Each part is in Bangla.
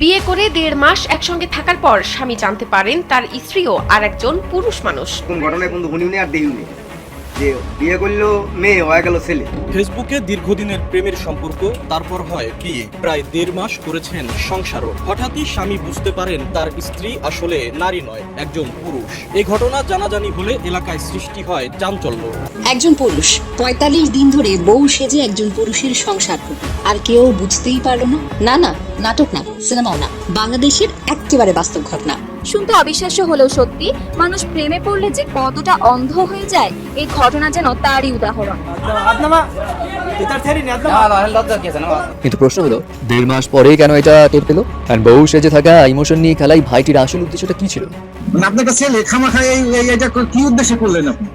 বিয়ে করে দেড় মাস একসঙ্গে থাকার পর স্বামী জানতে পারেন তার স্ত্রীও আর একজন পুরুষ মানুষ। কোন ঘটনায় কিন্তু হনিমুনে আর দেখিনি যে বিয়ে করল মেয়ে হয়ে গেল ছেলে। ফেসবুকে দীর্ঘদিনের প্রেমের সম্পর্ক তারপর হয় বিয়ে। প্রায় দেড় মাস করেছেন সংসারও। হঠাৎই স্বামী বুঝতে পারেন তার স্ত্রী আসলে নারী নয় একজন পুরুষ। এই ঘটনা জানাজানি হলে এলাকায় সৃষ্টি হয় চাঞ্চল্য। একজন পুরুষ। পঁয়তাল্লিশ দিন ধরে বউ সেজে একজন পুরুষের সংসার করল। আর কেউ বুঝতেই পারল না না না নাটক না সিনেমাও না। বাংলাদেশের একেবারে বাস্তব ঘটনা। শুনতে অবিশ্বাস্য হলেও সত্যি মানুষ প্রেমে পড়লে যে কতটা অন্ধ হয়ে যায় এই ঘটনা যেন তারই উদাহরণ। কিন্তু প্রশ্ন হলো দেড় মাস পরে কেন এটা টের পেল? আর বউ সেজে থাকা ইমোশন নিয়ে খেলাই ভাইটির আসল উদ্দেশ্যটা কি ছিল? মানে আপনার একটা ছেলে খামাখা এই এই- এটা কি উদ্দেশ্যে করলেন আপনি?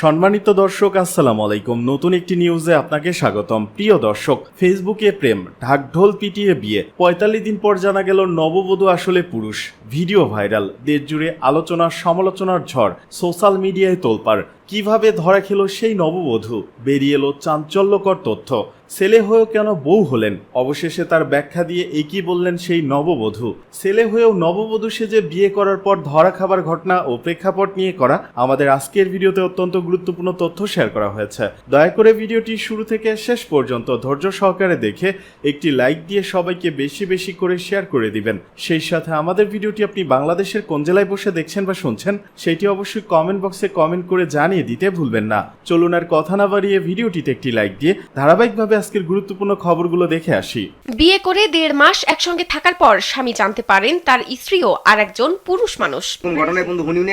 সম্মানিত দর্শক, আসসালাম আলাইকুম। নতুন একটি নিউজে আপনাকে স্বাগতম। প্রিয় দর্শক, ফেসবুকে প্রেম ঢাকঢোল পিটিয়ে বিয়ে। পঁয়তাল্লিশ দিন পর জানা গেল, নববধূ আসলে পুরুষ। Video viral. দেশ জুড়ে আলোচনা, সমালোচনার ঝড়। সোশ্যাল মিডিয়ায় তোলপাড়। কীভাবে ধরা খেলো সেই নববধূ? বেরিয়ে এলো চাঞ্চল্যকর তথ্য। ছেলে হয়েও কেন বউ হলেন? অবশেষে তার ব্যাখ্যা দিয়ে একই বললেন সেই নববধূ। ছেলে হয়েও নববধূ সেজে বিয়ে করার পর ধরা খাবার ঘটনা ও প্রেক্ষাপট নিয়ে করা আমাদের আজকের ভিডিওতে অত্যন্ত গুরুত্বপূর্ণ তথ্য শেয়ার করা হয়েছে। দয়া করে ভিডিওটি শুরু থেকে শেষ পর্যন্ত ধৈর্য সহকারে দেখে একটি লাইক দিয়ে সবাইকে বেশি বেশি করে শেয়ার করে দিবেন। সেই সাথে আমাদের ভিডিওটি আপনি বাংলাদেশের কোন জেলায় বসে দেখছেন বা শুনছেন, সেটি অবশ্যই কমেন্ট বক্সে কমেন্ট করে জানিয়ে দিতে ভুলবেন না। চলুন আর কথা না বাড়িয়ে ভিডিওটিতে একটি লাইক দিয়ে ধারাবাহিকভাবে আজকের গুরুত্বপূর্ণ খবরগুলো দেখে আসি। বিয়ে করে দেড় মাস একসঙ্গে থাকার পর স্বামী জানতে পারেন তার স্ত্রীও আর একজন পুরুষ মানুষ। ঘটনায়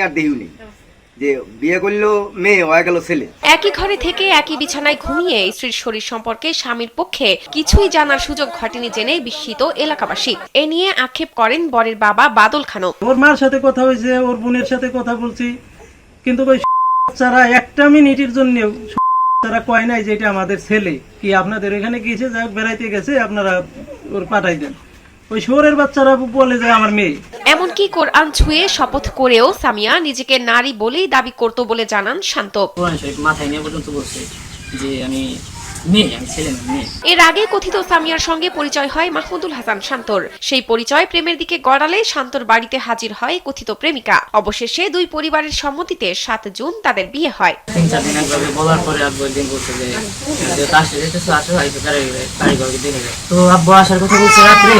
আর দেখিনি যে বিয়ে করল মেয়ে হয়ে গেল ছেলে। একই ঘরে থেকে একই বিছানায় ঘুমিয়ে স্ত্রীর শরীর সম্পর্কে স্বামীর পক্ষে কিছুই জানার সুযোগ ঘটেনি জেনে বিস্মিত এলাকাবাসী। এ নিয়ে আক্ষেপ করেন বরের বাবা বাদল খানও ওর মার সাথে কথা হয়েছে ওর বোনের সাথে কথা বলছি। কিন্তু ওই বাচ্চারা একটা মিনিটের জন্য তারা কয় নাই যে এটা আমাদের ছেলে। কি আপনাদের এখানে গিয়েছে যাই হোক বেড়াইতে গেছে আপনারা ওর পাঠাই দেন। ওই শহরের বাচ্চারা বলে যে আমার মেয়ে। এমনকি কোরআন ছুঁয়ে শপথ করেও সামিয়া নিজেকে নারী বলেই দাবি করত বলে জানান শান্ত কোরআন শরীফ মাথায় নিয়ে পর্যন্ত বলছে যে আমি মেয়ে আমি ছেলে মেয়ে। এর আগে কথিত সামিয়ার সঙ্গে পরিচয় হয় মাহমুদুল হাসান শান্তর। সেই পরিচয় প্রেমের দিকে গড়ালে শান্তর বাড়িতে হাজির হয় কথিত প্রেমিকা। অবশেষে দুই পরিবারের সম্মতিতে সাত জুন তাদের বিয়ে হয়। তিন চার দিন একভাবে বলার পরে আব্বু একদিন বলছে যে যে তার যেতেছো আসো আইসো কারিগরকে দেখে যাও তো আব্বু আসার কথা বলছে রাত্রে।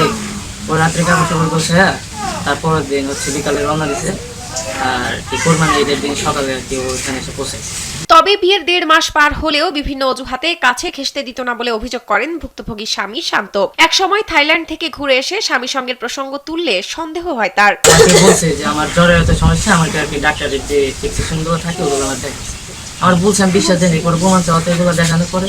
ও রাত্রে কাপড় চাপড় করছে হ্যাঁ। তারপরের দিন হচ্ছে বিকালে রওনা দিছে। আর কি কোরবানি ঈদের দিন সকালে আর কি ও এখানে এসে পৌঁছাইছে তবে বিয়ের দেড় মাস পার হলেও বিভিন্ন অজুহাতে কাছে খেসতে দিত না বলে অভিযোগ করেন ভুক্তভোগী স্বামী শান্ত। এক সময় থাইল্যান্ড থেকে ঘুরে এসে স্বামী সঙ্গের প্রসঙ্গ তুললে সন্দেহ হয় তার। বলছে যে আমার জ্বরের সমস্যা আমাকে আর কি ডাক্তারের যে চিকিৎসা থাকে, ওগুলো আমার দেখাচ্ছে। আমার বলছে, আমি বিশ্বাস প্রমাণ চাওয়াতে এগুলো দেখানোর পরে।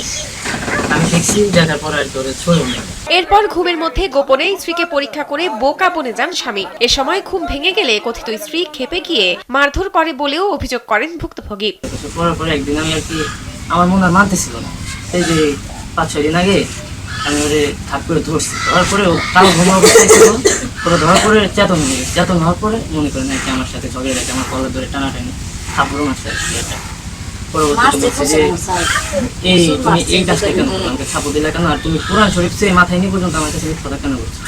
আমি দেখছি দেখার পরে আর কি ওরা ছড়িয়ে এরপর ঘুমের মধ্যে গোপনে স্ত্রীকে পরীক্ষা করে বোকা বনে যান স্বামী। এ সময় ঘুম ভেঙে গেলে কথিত স্ত্রী খেপে গিয়ে মারধর করে বলেও অভিযোগ করেন ভুক্তভোগী। পরে একদিন আমি আর কি আমার মনে আর মানতেছিল না। এই যে পাঁচ ছয় দিন আগে আমি ওরে থাপ করে ধরছি। ধরার পরে তাও অবস্থায় ছিল ওরা ধরার পরে চেতন হয়ে গেছে। চেতন হওয়ার পরে মনে করে নাকি আমার সাথে ঝগড়ে গেছে আমার কলার ধরে টানাটানি। থাপড়ও মারছে আর কি। এটা পরবর্তীতে বলছে যে এই তুমি এই কাজটা কেন আমাকে থাপড় দিলে কেন? আর তুমি কোরআন শরীফ সে মাথায় নিয়ে পর্যন্ত আমার কাছে কথা কেন বলছো?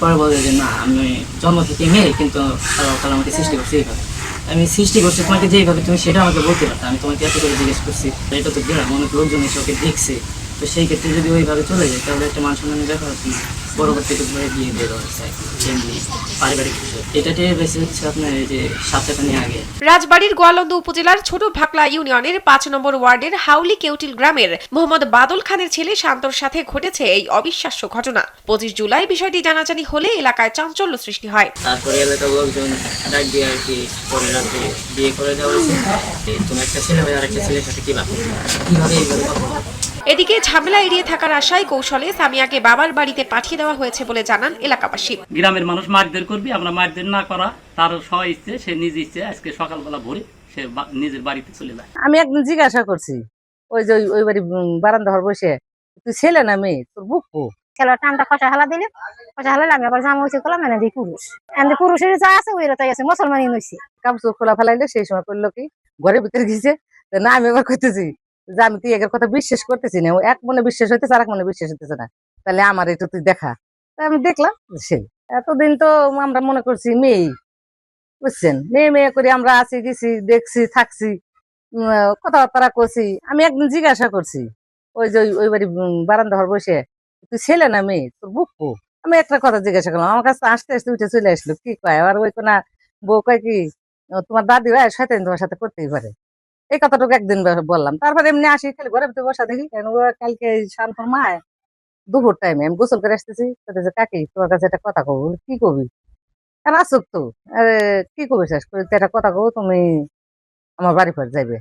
পরে বলে যে না আমি জন্ম থেকে মেয়ে কিন্তু আল্লাহ তাআলা আমাকে সৃষ্টি করছে এইভাবে। আমি সৃষ্টি করছি তোমাকে যেইভাবে তুমি সেটা আমাকে বলতে পারতো। আমি তোমাকে এত করে জিজ্ঞেস করছি এটা তো গ্রাম অনেক লোকজন এসে ওকে দেখছে। তো সেই ক্ষেত্রে যদি ওইভাবে চলে যায় তাহলে একটা মান সম্মানের ব্যাপার কি পরবর্তীতে বিয়ে দেওয়া এমনি পারিবারিক এটাতে বেশি হচ্ছে আপনার এই যে আগে। রাজবাড়ির গোয়ালন্দ উপজেলার ছোট ভাকলা ইউনিয়নের পাঁচ নম্বর ওয়ার্ডের হাউলি কেউটিল গ্রামের মোহাম্মদ বাদল খানের ছেলে শান্তর সাথে ঘটেছে এই অবিশ্বাস্য ঘটনা। পঁচিশ জুলাই বিষয়টি জানাজানি হলে এলাকায় চাঞ্চল্য সৃষ্টি হয়। তারপরে এলাকার লোকজন ডাক দিয়ে আর কি পরে রাতে বিয়ে করে দেওয়া হয়েছে। তুমি একটা ছেলে হয়ে আর একটা ছেলের সাথে কীভাবে কীভাবে এইভাবে? এদিকে ঝামেলা এড়িয়ে থাকার আশায় কৌশলে সামিয়াকে বাবার বাড়িতে পাঠিয়ে দেওয়া হয়েছে বলে জানান এলাকাবাসী। গ্রামের মানুষ মারধর করবি আমরা মারধর না করা। তার স্ব ইচ্ছে সে নিজ ইচ্ছে আজকে সকালবেলা ভোরে সে নিজের বাড়িতে চলে যায়। আমি একদিন জিজ্ঞাসা করছি ওই যে ওই- ওই বাড়ি বারান্দা ঘর বসে তুই ছেলে না মেয়ে? তোর বুক? ছেলে টানটা খসা হালা দিলে খসা হালা আমি আবার জামা হয়েছে করলাম এনে দিই পুরুষ। এনে পুরুষের যা আছে ওই তাই আছে মুসলমানই নইছে কাপড় খোলা ফেলাইলে সেই সময় করল কি ঘরের ভিতরে গেছে তো না আমি এবার করতেছি যে আমি তুই একের কথা বিশ্বাস করতেছি না এক মনে বিশ্বাস হইতেছে আর এক মনে বিশ্বাস হইতেছে না। তাহলে আমার একটু তুই দেখা। আমি দেখলাম সে এতদিন তো আমরা মনে করছি মেয়ে, বুঝছেন? মেয়ে মেয়ে করে আমরা আছি, গেছি, দেখছি, থাকছি কথাবার্তা করছি। আমি একদিন জিজ্ঞাসা করছি, ওই যে ওই- বাড়ি বারান্দা ঘর বসে, তুই ছেলে না মেয়ে? তোর বুক? আমি একটা কথা জিজ্ঞাসা করলাম, আমার কাছে আসতে আসতে উঠে চলে আসলো, কি কয়? আর ওই কোনা বউ কয় কি, তোমার দাদি ভাই শয়তান তোমার সাথে করতেই পারে। এই কথাটুকু একদিন বললাম। তারপরে এমনি আসি, খালি ঘরে ভিতরে বসা দেখি কালকে শান্তর মায় দুপুর টাইমে আমি গোসল করে আসতেছি কাকি, তোমার কাছে একটা কথা কব কি কবি? আর আসুক তো আরে, কি কবি শেষ করে? একটা কথা কব, তুমি আমার বাড়ি ফের যাইবে।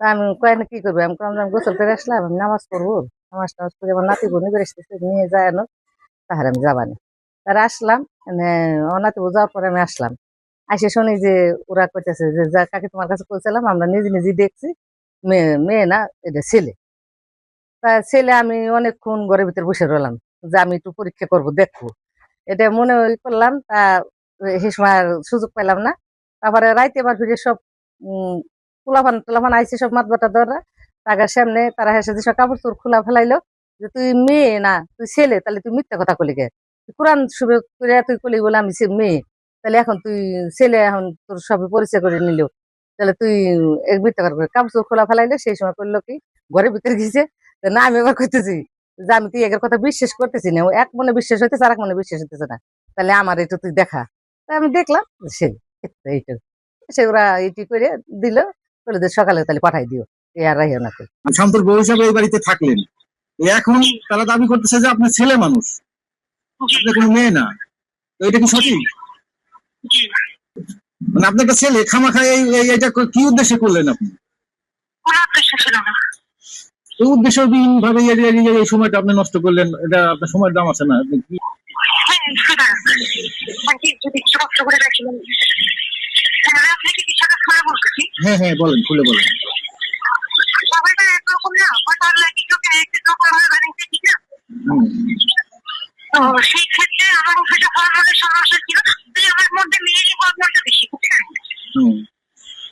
তা আমি কয়, না, কি করবে? আমি কলাম যে আমি গোসল করে আসলাম, আমি নামাজ পড়ব, নামাজ টামাজ করে আমার নাতি বোন করে আসতেছে, নিয়ে যায় না তাহার আমি যাবানি। তারা আসলাম মানে আমার নাতি যাওয়ার পরে আমি আসলাম। আসে শুনি যে ওরা করতেছে যে, যা কাকে তোমার কাছে কইছিলাম, আমরা নিজে নিজে দেখছি। মেয়ে মেয়ে না, এটা ছেলে। তা ছেলে আমি অনেকক্ষণ ঘরের ভিতরে বসে রইলাম, যে আমি একটু পরীক্ষা করব, দেখব। এটা মনে করলাম, তা সে সময় সুযোগ পেলাম না। তারপরে রাইতে আবার ফিরে সব, উম পোলাফান টোলাফান আইসে সব মাত বাটা ধরা। তাগার সামনে তারা হেসে যে, সব কাপড় চোর খোলা ফেলাইলো। যে তুই মেয়ে না, তুই ছেলে, তাহলে তুই মিথ্যা কথা কলি গে কোরআন শুভে তুই কলি বলে আমি সে- মেয়ে। তাহলে এখন তুই ছেলে এখন তোর সবে পরিচয় করে নিল। তাহলে তুই এক মিথ্যা কথা কলি। কাপড় খোলা ফেলাইলে সেই সময় করল কি? ঘরের ভিতরে গেছে না, আমি এবার করতেছি যে আমি তুই একের কথা বিশ্বাস করতেছি না। এক মনে বিশ্বাস হইতেছে আর এক মনে বিশ্বাস হইতেছে না। তাহলে আমার এটা তুই দেখা। তা আমি দেখলাম সেই এইটা। সে ওরা এইটি করে দিল। বলে যে সকালে তাহলে পাঠাই দিও। এ আর রাহিও না বউ হিসাবে এই বাড়িতে থাকলেন। এখন তারা দাবি করতেছে যে আপনি ছেলে মানুষ। কোনো মেয়ে না। এটা কি সঠিক? মানে আপনি একটা ছেলে খামাখা এই এটা কি উদ্দেশ্যে করলেন আপনি? এই উদ্দেশ্যহীন ভাবে এই- সময়টা আপনি নষ্ট করলেন এটা আপনার সময়ের দাম আছে না? আপনি কি- হ্যাঁ হ্যাঁ বলেন খুলে বলেন। সেই ক্ষেত্রে আমার হরমোনের সমস্যা ছিল তাই আমার মধ্যে মেয়েরই হরমোনটা বেশি বুঝছেন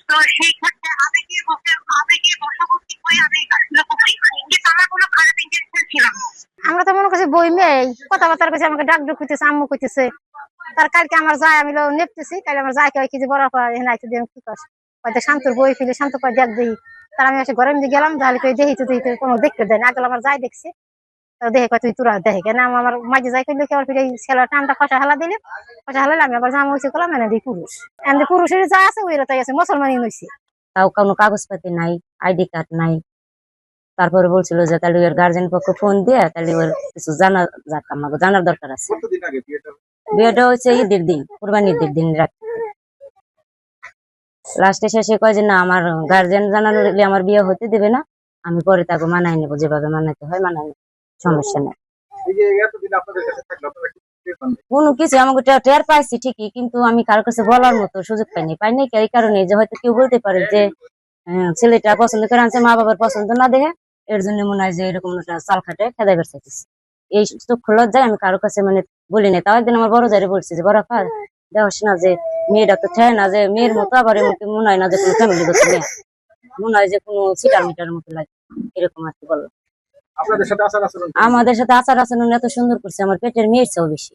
তো সেই ক্ষেত্রে আবেগে বসে আবেগে বশবর্তী হয়ে আমি কাজগুলো করছি। কিন্তু আমার কোনো খারাপ ইন্টেনশন ছিল না। আমরা তো মনে করছি বই মেয়ে কথাবার্তা করছে আমাকে ডাক ডুক হইতেছে আম্মু কইতেছে তার কালকে আমার যায় আমি লো- নেপতেছি কালকে আমার যায় কেউ কিছু বড় করে এখানে আইতে দিয়ে কি করছি হয়তো শান্তর বই ফেলে শান্ত কয় দেখ দেখি। তার আমি এসে ঘরের মধ্যে গেলাম তাহলে কই দেখি তো দেখি কোনো দেখতে দেয় না। আগে আমার যাই দেখছে। দেখে কয় তুই তোরা দেখে কেন আমার মাঝে যাই করলে কি আবার ফিরে ছেলে টানটা খসা হেলা দিলে। খসা হেলালে আমি আবার জামা হয়েছে করলাম এনে দিই পুরুষ। এনে পুরুষের যা আছে ওই তাই আছে মুসলমানই নইছে। তাও কোনো কাগজপাতি নাই আইডি কার্ড নাই। তারপরে বলছিল যে তাহলে ওর গার্জেন পক্ষ ফোন দিয়ে তাহলে ওর কিছু জানা যাক আমাকে জানার দরকার আছে। বিয়েটা হচ্ছে ঈদের দিন কুরবানি ঈদের দিন রাখতে লাস্টে শেষে কয় যে না আমার গার্জেন জানানো আমার বিয়ে হতে দেবে না আমি পরে তাকে মানাই নেব যেভাবে মানাতে হয় মানাই নেব। সমস্যা নেই? কোনো কিছু আমাকে টের- পাইছি ঠিকই কিন্তু আমি কারোর কাছে বলার মতো সুযোগ পাইনি। পাইনি এই কারণে যে হয়তো কেউ বলতে পারে যে ছেলেটা পছন্দ করে আনছে মা বাবার পছন্দ না দেখে এর জন্য মনে হয় যে এরকম একটা চাল খাটে খেদাই বেড়াইতেছে এই চক্ষু লজ্জায় আমি কারোর কাছে মানে বলি নাই। তাও একদিন আমার বড় জারে বলছি যে বড় ফা দেখস না যে মেয়েটা তো ঠেয় না যে মেয়ের মতো আবার মতো মনে হয় না যে কোনো ফ্যামিলি গত মনে হয় যে কোনো সিটার মিটার মতো লাগে এরকম আর কি বলল আমাদের সাথে আচার আচরণ এত সুন্দর করছে, আমার পেটের মেয়ের চেয়েও বেশি।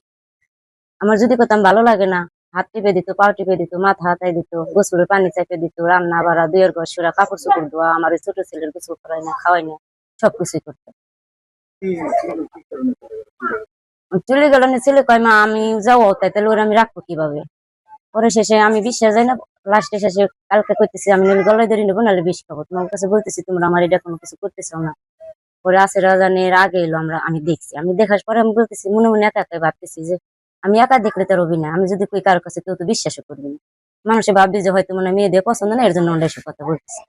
আমার যদি করতাম ভালো লাগে না, হাত টিপে দিত পা টিপে দিত, মাথা হাতায় দিত, গোসলের পানি চাপে দিত, রান্না বাড়া দুয়ের ঘর সুরা, কাপড় চোপড় ধোয়া, আমার ছোট ছেলের গোসল করাই না খাওয়াই না, সবকিছুই করতো? চলে গেল না ছেলে কয়, মা, আমি যাও তাই তাহলে ওরা আমি রাখব কীভাবে? পরে শেষে আমি বিশ্বাস যাই না লাস্টে শেষে কালকে করতেছি আমি গলায় ধরে নেব, নাহলে বেশি খাব। তোমার কাছে বলতেছি, তোমরা আমার এটা কোনো কিছু করতেছো না। পরে আসে রাজানের আগে এলো আমরা, আমি দেখছি। আমি দেখার পরে আমি বলতেছি, মনে মনে একা একাই ভাবতেছি যে আমি একা দেখলে তার অভিনয় আমি যদি কই কারোর কাছে কেউ তো বিশ্বাসও করবি না। মানুষে ভাববে যে হয়তো মানে মেয়েদের পছন্দ না এর জন্য এসব কথা বলতেছি।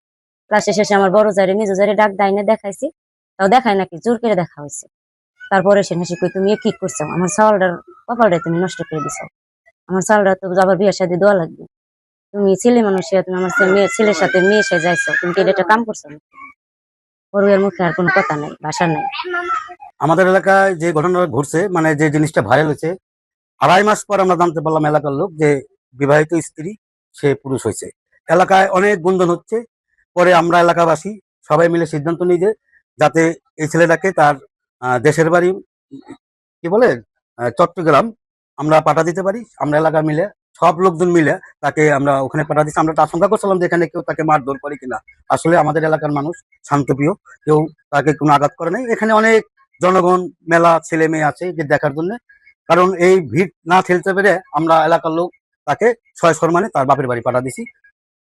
লাস্টে শেষে আমার বড় জারে, মেজো জারে ডাক দেয় না, দেখাইছি। তাও দেখায় নাকি, জোর করে দেখা হয়েছে। তারপরে সে নাসি কই তুমি কি করছ? আমার চাউলটার কপালটা তুমি নষ্ট করে দিছো। আমার চাউলটা তো আবার বিয়ের সাথে দেওয়া লাগবে। তুমি ছেলে মানুষ তুমি আমার মেয়ে, ছেলের সাথে মেয়ে সে যাইছো তুমি কি এটা কাম করছ না পড়ুয়ের মুখে আর কোনো কথা নাই, ভাষা নাই। আমাদের এলাকায় যে ঘটনা ঘটছে মানে যে জিনিসটা ভাইরাল হয়েছে, আড়াই মাস পর আমরা জানতে পারলাম এলাকার লোক যে বিবাহিত স্ত্রী, সে পুরুষ হয়েছে। এলাকায় অনেক গুঞ্জন হচ্ছে। পরে আমরা এলাকাবাসী সবাই মিলে সিদ্ধান্ত নিই যে যাতে এই ছেলেটাকে তার দেশের বাড়ি, কি বলে চট্টগ্রাম আমরা পাঠা দিতে পারি। আমরা এলাকা মিলে সব লোকজন মিলে তাকে আমরা ওখানে পাঠা দিচ্ছি আমরা আশঙ্কা করছিলাম যে এখানে কেউ তাকে মারধর করে কিনা। আসলে আমাদের এলাকার মানুষ শান্তপ্রিয় কেউ তাকে কোনো আঘাত করে নাই। এখানে অনেক জনগণ, মেলা, ছেলে মেয়ে আছে যে দেখার জন্য। কারণ এই ভিড় না ঠেলতে পেরে আমরা এলাকার লোক তাকে ছয় সম্মানে তার বাপের বাড়ি পাঠা দিছি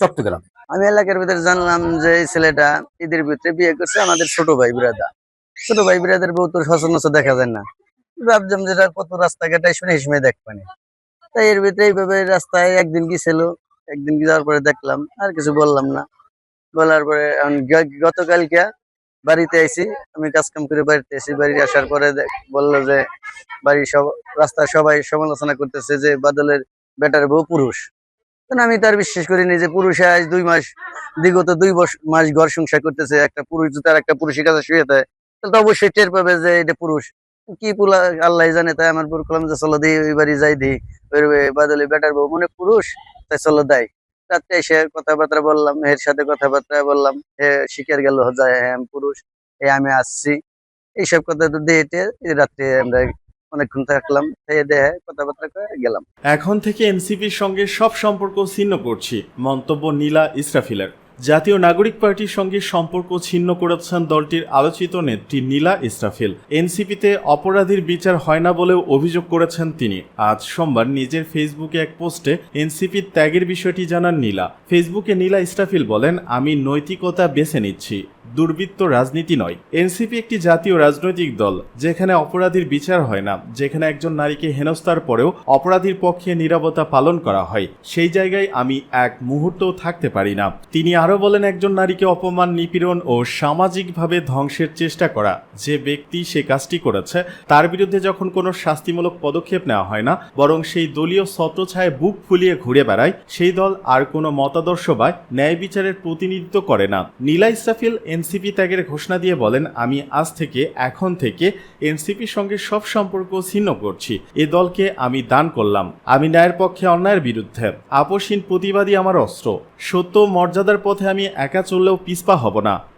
চট্টগ্রাম। আমি এলাকার ভিতরে জানলাম যে এই ছেলেটা ঈদের ভিতরে বিয়ে করছে আমাদের ছোট ভাই বিরাদা। ছোট ভাই বিরাদের বউ তো সচরাচর দেখা যায় না। ভাবছিলাম যেটা কত রাস্তাঘাটে শুনে হিসেবে দেখবানি। তাই এর ভিতরে এইভাবে রাস্তায় একদিন গেছিল, একদিন যাওয়ার পরে দেখলাম, আর কিছু বললাম না। বলার পরে গতকালকে বাড়িতে আইছি, আমি কাজ কাম করে বাড়িতে এসেছি বাড়ি আসার পরে বলল যে বাড়ির সব রাস্তায় সবাই সমালোচনা করতেছে যে বাদলের বেটার বউ পুরুষ। আমি তার বিশ্বাস করিনি যে পুরুষে আজ দুই মাস, বিগত দুই মাস ঘর সংসার করতেছে, একটা পুরুষ তার একটা পুরুষের কাছে শুয়ে থাকে। তাহলে তো অবশ্যই টের পাবে যে এটা পুরুষ। কি পুলা আল্লাহ জানে, তাই আমার বউ করলাম যে চলো দিই ওই বাড়ি যাই দিই। ওই বাদলি বেটার বউ মনে পুরুষ, তাই চলো দেয়। রাত্রে এসে কথাবার্তা বললাম এর সাথে কথাবার্তা বললাম, হে শিকার গেল, যায় হ্যাঁ আমি পুরুষ এ আমি আসছি। এইসব কথা তো দিয়ে রাত্রে আমরা অনেকক্ষণ থাকলাম দেয়ে কথাবার্তা করে গেলাম। এখন থেকে এনসিপির সঙ্গে সব সম্পর্ক ছিন্ন করছি, মন্তব্য নীলা ইসরাফিলের। জাতীয় নাগরিক পার্টির সঙ্গে সম্পর্ক ছিন্ন করেছেন দলটির আলোচিত নেত্রী নীলা ইসরাফিল। এনসিপিতে অপরাধীর বিচার হয় না বলেও অভিযোগ করেছেন তিনি। আজ সোমবার নিজের ফেসবুকে এক পোস্টে এনসিপির ত্যাগের বিষয়টি জানান নীলা। ফেসবুকে নীলা ইসরাফিল বলেন, আমি নৈতিকতা বেছে নিচ্ছি। দুর্বৃত্ত রাজনীতি নয়। এনসিপি একটি জাতীয় রাজনৈতিক দল, যেখানে অপরাধীর বিচার হয় না, যেখানে একজন নারীকে হেনস্থার পরেও অপরাধীর পক্ষে নিরাপত্তা পালন করা হয়। সেই জায়গায় আমি এক মুহূর্তও থাকতে পারি না। তিনি আরও বলেন, একজন নারীকে অপমান, নিপীড়ন ও সামাজিকভাবে ধ্বংসের চেষ্টা করা, যে ব্যক্তি সে কাজটি করেছে, তার বিরুদ্ধে যখন কোনো শাস্তিমূলক পদক্ষেপ নেওয়া হয় না, বরং সেই দলীয় ছত্রছায় বুক ফুলিয়ে ঘুরে বেড়ায়, সেই দল আর কোনো মতাদর্শ বা ন্যায় বিচারের প্রতিনিধিত্ব করে না। নীলা ইসরাফিল এনসিপি ত্যাগের ঘোষণা দিয়ে বলেন, আমি আজ থেকে, এখন থেকে এনসিপির সঙ্গে সব সম্পর্ক ছিন্ন করছি। এ দলকে আমি দান করলাম। আমি ন্যায়ের পক্ষে অন্যায়ের বিরুদ্ধে। আপসহীন প্রতিবাদী আমার অস্ত্র। সত্য মর্যাদার পথে আমি একা চললেও পিসপা হব না।